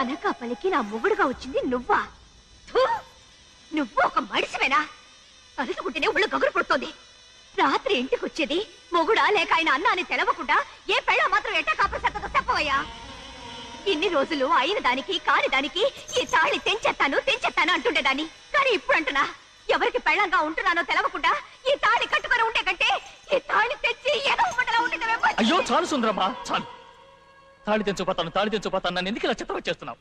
అనకాపల్లికి నా మొగుడుగా వచ్చింది నువ్వా? నువ్వు ఒక మడిసివేనా తలుచుకుంటేనే ఒళ్ళు గగురు పుడుతోంది రాత్రి ఇంటికి వచ్చేది మొగుడా లేక ఆయన అన్న అని తెలవకుండా ఏ పెళ్ళ మాత్రం ఎట్టా కాపసత్తదో చెప్పవయ్యా. ఇన్ని రోజులు అయిన దానికి కాని దానికి ఈ తాళి తెంచేస్తాను తెంచేస్తాను అంటుండేదాన్ని కానీ ఇప్పుడు అంటున్నా ఎవరికి పెళ్ళంగా ఉంటున్నానో తెలవకుండా ఈ తాళి కట్టుకొని ఉండే కంటే ఈ తాళి తెచ్చి ఏదో ఉండలా ఉండేదే అయ్యో చాలు సుందరమ్మా చాలు. తాళి తెంచుకుపోతాను తాళి తెంచుకుపోతాను నన్ను ఎందుకు ఇలా చెత్త వచ్చేస్తున్నావు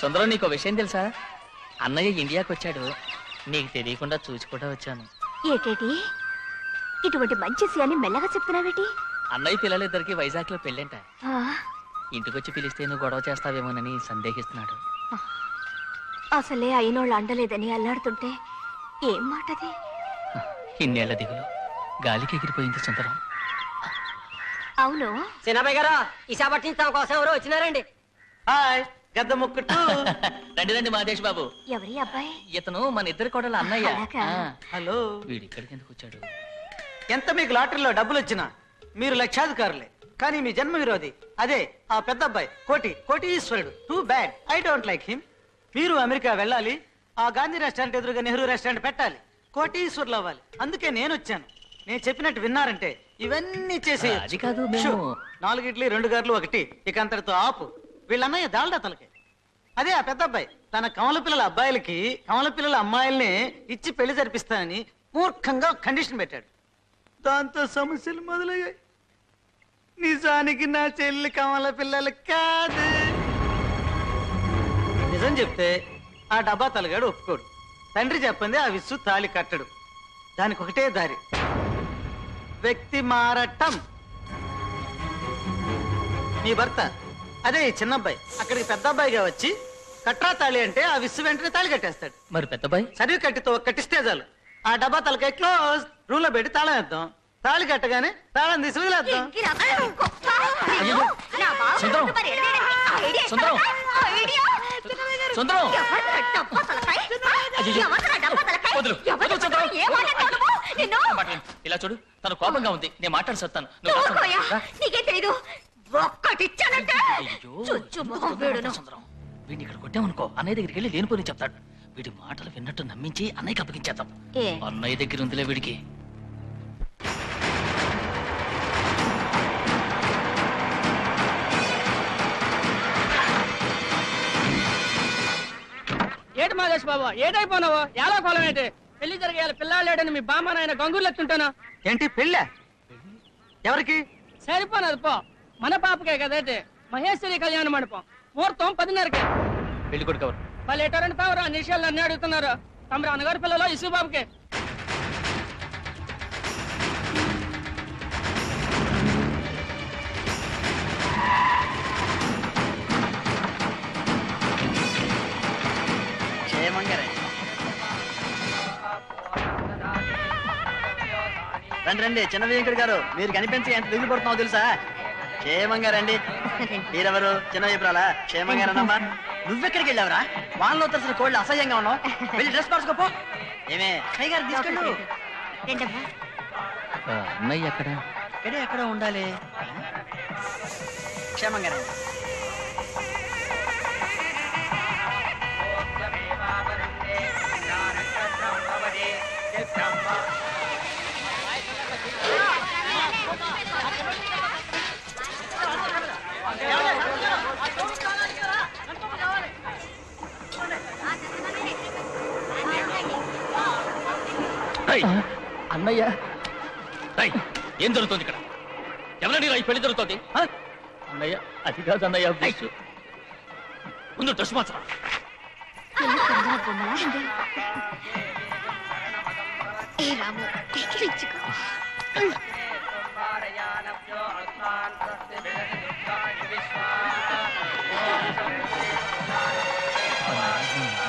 సుందరం నీకు విషయం తెలుసా? అన్నయ్య ఇండియాకి వచ్చాడు నీకు తెలియకుండా చూసి కూడా వచ్చాను. ఏటేటి? ఇటువంటి మంచి విషయాన్ని మెల్లగా చెప్తున్నావేటి? అన్నయ్య పిల్లలిద్దరికి వైజాగ్లో పెళ్ళంట. ఆ, ఇంటికొచ్చి పిలిస్తే నువ్వు గొడవ చేస్తావేమోనని సందేహిస్తున్నాడు. అసలే అయినోళ్ళు అండలేదని అల్లాడుతుంటే ఏం మాటది? ఇన్నేళ్ళ దిగులు. గాలికి ఎగిరిపోయింది సుందరం. అవును. చిన్నబాయ్ గారు ఇషా పట్టించడం కోసం ఎవరు వచ్చినారండి. హాయ్ గద్ద ముక్కట్టు. రండి రండి మహేష్ బాబు. ఎవరి అబ్బాయి? ఇతను మన ఇద్దరు కోడల అన్నయ్య. అలాగా? ఆ, హలో. వీడు ఇక్కడికి ఎందుకు వచ్చాడు? ఎంత మీకు లాటరీలో డబ్బులు వచ్చినా మీరు లక్షాధికారులే. కానీ మీ జన్మ విరోధి. అదే ఆ పెద్ద అబ్బాయి కోటి కోటీశ్వరుడు. Too bad I don't like him మీరు అమెరికా వెళ్ళాలి ఆ గాంధీ రెస్టారెంట్ ఎదురుగా నెహ్రూ రెస్టారెంట్ పెట్టాలి. కోటీశ్వరులు అవ్వాలి. అందుకే నేను వచ్చాను. నేను చెప్పినట్టు విన్నారంటే ఇవన్నీ చేసే అది కాదు మేము నాలుగు ఇడ్లీ రెండు గారులు ఒకటి. ఇక అంతటితో ఆపు. వీళ్ళన్నయ్య దాల్డా తలకే. అదే ఆ పెద్ద అబ్బాయి. తన కమల పిల్లల అబ్బాయిలకి కమల పిల్లల అమ్మాయిల్ని ఇచ్చి పెళ్ళి జరిపిస్తానని మూర్ఖంగా కండిషన్ పెట్టాడు. దాంతో సమస్యలు మొదలయ్యాయి. నిజానికి నా చెల్లి కమల పిల్లలు కాదు. నిజం చెప్తే ఆ డబ్బా తలగాడు ఒప్పుకోడు. తండ్రి చెప్పింది ఆ విస్సు తాళి కట్టడు. దానికి ఒకటే దారి. వ్యక్తి మారటం. నీ భర్త. అదే ఈ చిన్న అబ్బాయి అక్కడికి పెద్ద అబ్బాయిగా వచ్చి కట్రా తాళి అంటే ఆ విస్సు వెంటనే తాళి కట్టేస్తాడు. మరి పెద్దబాయ్ చదివి కట్టితో కట్టిస్తే చాలు ఆ డబ్బా తలకాయ క్లోజ్. రూమ్లో పెట్టి తాళం వేద్దాం. తాళి కట్టగానే తాళం తీసి వదిలేద్దాం. అయ్యో. సుందరం. సుందరం. సుందరం. అయ్యో. వదులు. వదులు, సుందరం. మాట్లాడు. ఇలా చూడు తను కోపంగా ఉంది. నేను మాట్లాడి. నీకే తెలీదు? ఒక్కటిచ్చానంటే వీడును. ఇక్కడ కొట్టామనుకో అన్నయ్య దగ్గరికి వెళ్ళి లేనిపోని చెప్తాడు. వీడి మాటలు విన్నట్టు నమ్మించి అన్నయ్యకి అప్పగించేద్దాం. అన్నయ్య దగ్గర ఉందిలే వీడికి. ఏటి మాదేశ్ బాబు? ఏటైపోనావు? ఎలా కోలం ఏంటి? పెళ్ళి జరిగేయాలి లేడని మీ బామ్మ నాయన గంగులు ఎత్తుంటాను ఏంటి పెళ్ళా? ఎవరికి? సరిపోనది పో. మన పాపకే కదేటి మహేశ్వరి కళ్యాణ మండపం. ముహూర్తం పదిన్నరకే. పెళ్ళి కొడుకు ఎవరు? వాళ్ళు ఎటారంటే తావరా నిషాలు అన్ని అడుగుతున్నారు. తమరు అన్నగారి పిల్లలు ఇసు రండి చిన్న వెంకట గారు. మీరు కనిపించి ఎంత దిగులు పడుతున్నావు తెలుసా? క్షేమంగా రండి. మీరెవరు? చిన్న విప్రాలా క్షేమంగా రండమ్మా. నువ్వెక్కడికి వెళ్ళావురా? వాళ్ళలో తెలిసిన కోళ్ళు అసహ్యంగా ఉన్నావు. వెళ్ళి డ్రెస్ మార్చుకోపో ఏమే అయ్య గారు తీసుకెళ్ళు. అన్నయ్య ఎక్కడ? ఇక్కడే ఎక్కడ ఉండాలి. క్షేమంగా రండి. అన్నయ్య. ఏం జరుగుతుంది ఇక్కడ? ఎవరండి ఈ పెళ్ళి జరుగుతుంది? అన్నయ్య అది కాదు అన్నయ్య. ముందు డ్రెస్ మార్చరా. ఏ రాము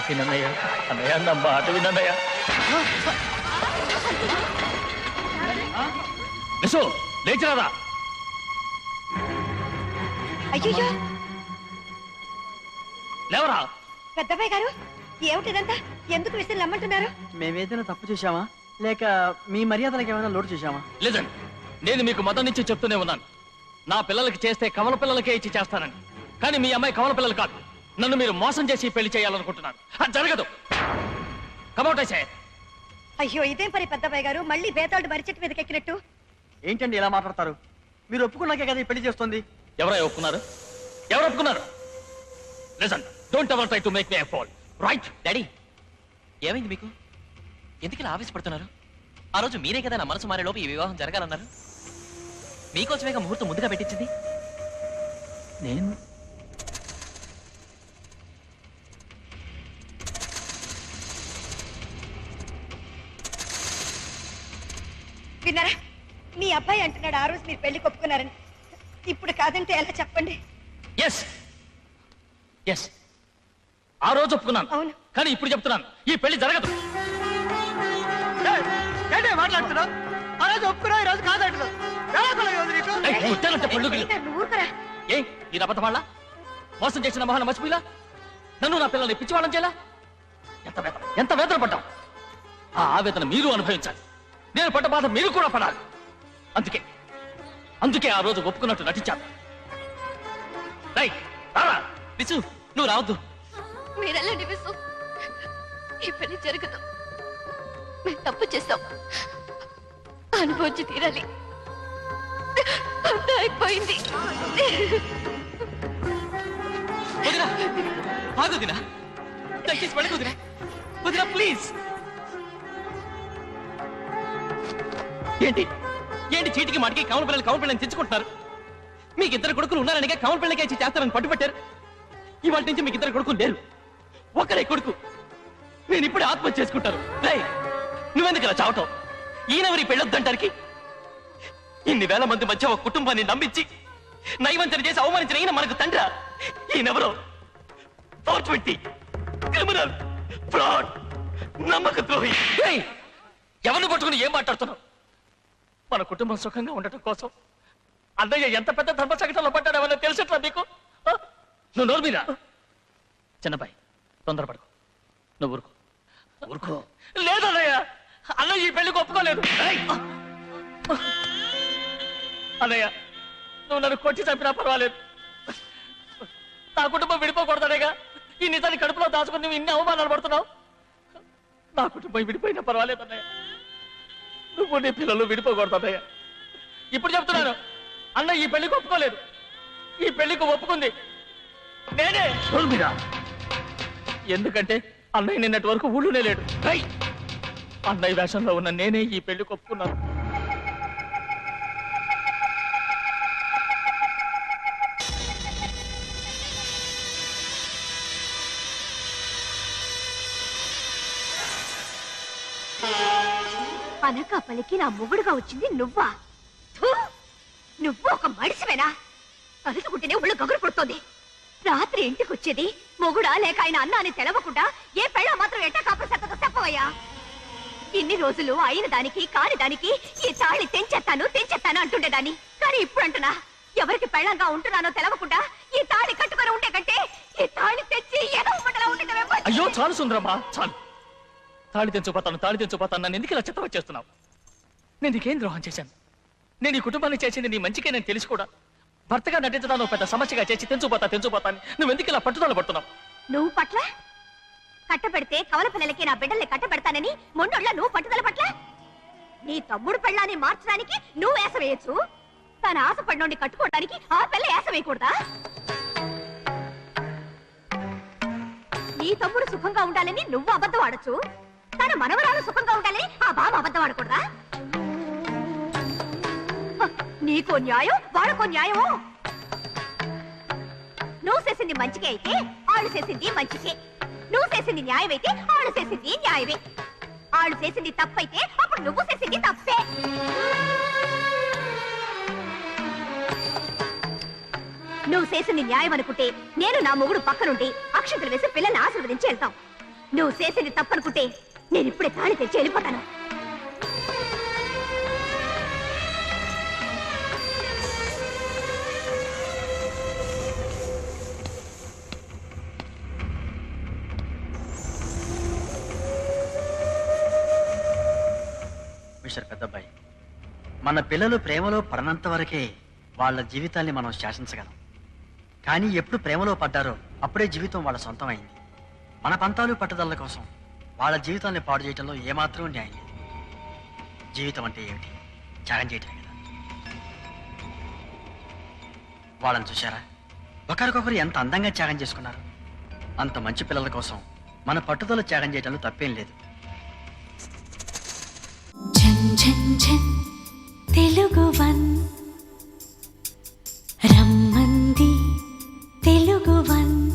వినన్నయ్య అన్నయ్య నా మాట వినన్నయ్య విసు లేచిరాదా అయ్యో లేవరా? పెద్దబాయ్ గారు ఏమిటిదంతా ఎందుకు విసిరి నమ్మంటున్నారు మేమేదైనా తప్పు చేశామా? లేక మీ మర్యాదలకు ఏమైనా లోటు చేశామా? లేదండి. నేను మీకు మొదటి నుంచి చెప్తూనే ఉన్నాను. నా పిల్లలకి చేస్తే కమల పిల్లలకే ఇచ్చి చేస్తానని. కానీ మీ అమ్మాయి కవల పిల్లలు కాదు. నన్ను మీరు మోసం చేసి పెళ్ళి చేయాలనుకుంటున్నారు. అది జరగదు. కమౌట్ అయ్యో ఇదేం పని పెద్దబాయ్ గారు? మళ్ళీ బేతాడు మరి చెట్టు మీదకి ఎక్కినట్టు? ఏంటండి ఇలా మాట్లాడతారు? మీరు ఒప్పుకున్నాకే కదా ఈ పెళ్ళి చేస్తుంది? ఎవరై ఒప్పుకున్నారు? ఎవరు ఒప్పుకున్నారు? Listen don't ever try to make me fall right daddy ఏమైంది మీకు? ఎందుకు ఇలా ఆవేశపడుతున్నారు? ఆ రోజు మీరే కదా నా మనసు మారే లోపు ఈ వివాహం జరగాలన్నారు. మీకోసమేగా ముహూర్తం ముందుగా పెట్టించింది. నేను. విన్నారా? మీ అబ్బాయి అంటున్నాడు ఆ రోజు మీరు పెళ్ళి కొప్పుకున్నారని. ఇప్పుడు కాదంటే ఎలా చెప్పండి? ఎస్ ఎస్ ఆ రోజు ఒప్పుకున్నాను. అవును. కానీ ఇప్పుడు చెప్తున్నాను. ఈ పెళ్ళి జరగదు. మాట్లాడుతున్నావు? ఆ రోజు ఒప్పుకున్నావు ఈ రోజు కాదంటున్నావు. ఎలా ఏయ్, కొట్టానంటే పళ్ళు గిల్లు. నువ్వు ఊరుకురా. ఏ ఇది మోసం చేసిన మొహాన్ని మర్చిపోయిలా నన్ను నా పిల్లల్ని పిచ్చివాళ్ళం చేయాలా? ఎంత వేదన ఎంత వేదన పడ్డాం? ఆ ఆవేదన మీరు అనుభవించాలి. నేను పడ్డ బాధ మీరు కూడా పడాలి. అందుకే అందుకే ఆ రోజు ఒప్పుకున్నట్టు నటించాను. రారా విసు నువ్వు రావద్దు. మీరెళ్ళండి విసు ఈ పెళ్ళి జరగదు. మేము తప్పు చేస్తాం అనుభవించి తీరాలి. అంతా అయిపోయింది వదినా ఆగు వదినా. దయచేసి వదినా. వదినా ప్లీజ్ ఏంటి? ఏంటి చీటికి మాటికి కమల పిల్లలు కమల పిల్లల్ని తెచ్చుకుంటున్నారు? మీకు ఇద్దరు కొడుకులు ఉన్నారనిగా కమల పిల్లలకి ఇచ్చి చేస్తారని పట్టుబట్టారు. ఇవాటి నుంచి మీకు ఇద్దరు కొడుకులు లేరు. ఒకరే కొడుకు. నేను ఇప్పుడే ఆత్మహత్య చేసుకుంటాను. నువ్వెందుకు ఇలా చావటం? ఈయనెవరి పెళ్ళొద్దంటారికి ఇన్ని వేల మంది మధ్య ఒక కుటుంబాన్ని నమ్మించి నైవంచన చేసి అవమానించిన ఈయన మనకు తండ్రా. ఈయనెవరో? ఫోర్ ట్వంటీ క్రిమినల్ ఫ్రాడ్ నమ్మక ద్రోహి ఎవరిని పట్టుకుని ఏం మాట్లాడుతున్నావు? మన కుటుంబం సుఖంగా ఉండటం కోసం అన్నయ్య ఎంత పెద్ద ధర్మ సంకటంలో పడ్డాడు ఎవరో తెలిసట్లా నీకు? నువ్వు నోరు మీద చిన్నబాయ్ తొందరపడకు నువ్వు ఊరుకో. ఊరుకో? లేదన్నయ్య అన్నయ్య ఈ పెళ్ళికి ఒప్పుకోలేదు! అన్నయ్య నువ్వు నన్ను కొట్టి చంపినా పర్వాలేదు. నా కుటుంబం విడిపోకూడదనేగా ఈ నిజాన్ని కడుపులో దాచుకుని నువ్వు ఇన్ని అవమానాలు పడుతున్నావు? నా కుటుంబం విడిపోయినా పర్వాలేదు అన్నయ్య. నువ్వు నీ పిల్లలు విడిపోకూడదు అన్నయ్య. ఇప్పుడు చెప్తున్నాను అన్న ఈ పెళ్ళికి ఒప్పుకోలేదు. ఈ పెళ్ళికి ఒప్పుకుంది. నేనే. ఎందుకంటే అన్నయ్య నిన్నటి వరకు ఊళ్ళోనే లేడు! అన్నయ్య వేషంలో ఉన్న నేనే ఈ పెళ్ళికి ఒప్పుకున్నాను. అనకాపల్లికి నా మొగుడుగా వచ్చింది నువ్వా? నువ్వు ఒక మడిసివేనా తలుచుకుంటేనే ఒళ్ళు గగురు పుడుతోంది. రాత్రి ఇంటికి వచ్చేది మొగుడా లేక ఆయన అన్న అని తెలవకుండా ఏ పెళ్ళ మాత్రం ఎట్టా కాపసత్తదో చెప్పవయ్యా. ఇన్ని రోజులు అయిన దానికి కాని దానికి ఈ తాళి తెంచేస్తాను తెంచేస్తాను అంటుండేదాన్ని. కానీ ఇప్పుడు అంటున్నా ఎవరికి పెళ్ళంగా ఉంటున్నానో తెలవకుండా ఈ తాళి కట్టుకొని ఉండే కంటే ఈ తాళి తెచ్చి ఏదో మంటలా అయ్యో చాలు సుందరమ్మా చాలు. తాళి తెంచుపోతాను తాళి తెంచుపోతాను నన్ను ఎందుకు ఇలా చిత్తవ చేస్తున్నావు? నేను నీకేం ద్రోహం చేశాను? నేను ఈ కుటుంబాన్ని చేసింది నీ మంచికే నేను తెలిసి కూడా భర్తగా నటించడానికి పెద్ద సమస్యగా చేసి తెంచుపోతా తెంచుపోతాను నువ్వు ఎందుకు ఇలా పట్టుదల పడుతున్నావు? నువ్వు పట్ల? కట్టబెడితే కవల పిల్లలకి నా బిడ్డల్ని కట్టబెడతానని మొన్నోళ్ళ నువ్వు పట్టుదల పట్ల? నీ తమ్ముడు పెళ్ళాన్ని మార్చడానికి నువ్వు వేస వేయచ్చు. తన ఆశపడినోడిని కట్టుకోవడానికి ఆ పిల్ల వేస వేయకూడదా? నీ తమ్ముడు సుఖంగా ఉండాలని నువ్వు అబద్ధం ఆడచ్చు. తన మనవరాలు సుఖంగా ఉండాలని ఆ బాబు అబద్ధం ఆడకూడదా? నీకో న్యాయం వాళ్ళకో న్యాయమో? నువ్వు చేసింది మంచికే అయితే వాళ్ళు చేసింది మంచికే. నువ్వు చేసింది న్యాయం అయితే ఆళ్ళు చేసింది న్యాయమే. వాళ్ళు చేసింది తప్పైతే అప్పుడు నువ్వు చేసింది తప్పే. నువ్వు చేసింది న్యాయం అనుకుంటే నేను నా మొగుడు పక్కనుండి అక్షంతలు వేసి పిల్లల్ని ఆశీర్వదించి వెళ్తాం. నువ్వు చేసింది తప్పనుకుంటే నేను ఇప్పుడే తాళి తెచ్చి వెళ్ళిపోతాను. మిస్టర్ పెద్దబ్బాయి మన పిల్లలు ప్రేమలో పడనంత వరకే వాళ్ళ జీవితాల్ని మనం శాసించగలం. కానీ ఎప్పుడు ప్రేమలో పడ్డారో అప్పుడే జీవితం వాళ్ళ సొంతం అయింది మన పంతాలు పట్టుదల కోసం వాళ్ళ జీవితాన్ని పాడు చేయటంలో ఏమాత్రం న్యాయం లేదు. జీవితం అంటే ఏమిటి? త్యాగం చేయటమే కదా. వాళ్ళని చూశారా? ఒకరికొకరు ఎంత అందంగా త్యాగం చేసుకున్నారు? అంత మంచి పిల్లల కోసం మన పట్టుదల త్యాగం చేయటంలో తప్పేం లేదు. తెలుగు వన్. రమ్మంది తెలుగు వన్.